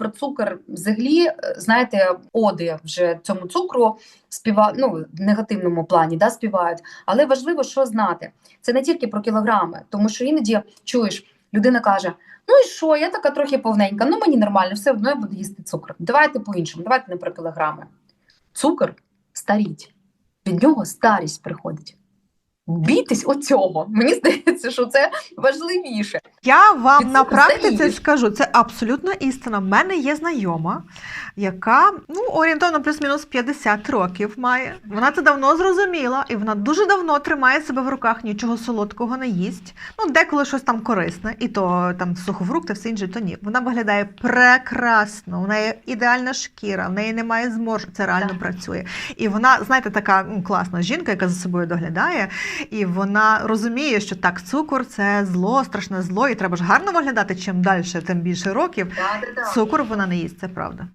про цукор взагалі, е, знаєте, оди вже цьому цукру співа... ну, в негативному плані да, співають. Але важливо, що знати. Це не тільки про кілограми, тому що іноді чуєш, людина каже: Ну і що, я така трохи повненька, ну мені нормально, все одно я буду їсти цукор. Давайте по-іншому, давайте не про кілограми. Цукор старіть. Від нього старість приходить. Бійтесь оцього. Мені здається, що це важливіше. Я вам на практиці скажу, це абсолютно істина. В мене є знайома, яка ну орієнтовно плюс-мінус 50 років має. Вона це давно зрозуміла, і вона дуже давно тримає себе в руках, нічого солодкого не їсть. Ну, деколи щось там корисне, і то там сухофрукти, все інше, то ні. Вона виглядає прекрасно, у неї ідеальна шкіра, в неї немає зморшок, це реально Так. працює. І вона, знаєте, така ну, класна жінка, яка за собою доглядає, і вона розуміє, що так, цукор це зло, страшне зло, і треба ж гарно виглядати. Чим далі, тим більше років. Да, да, да. Цукор вона не їсть, це правда.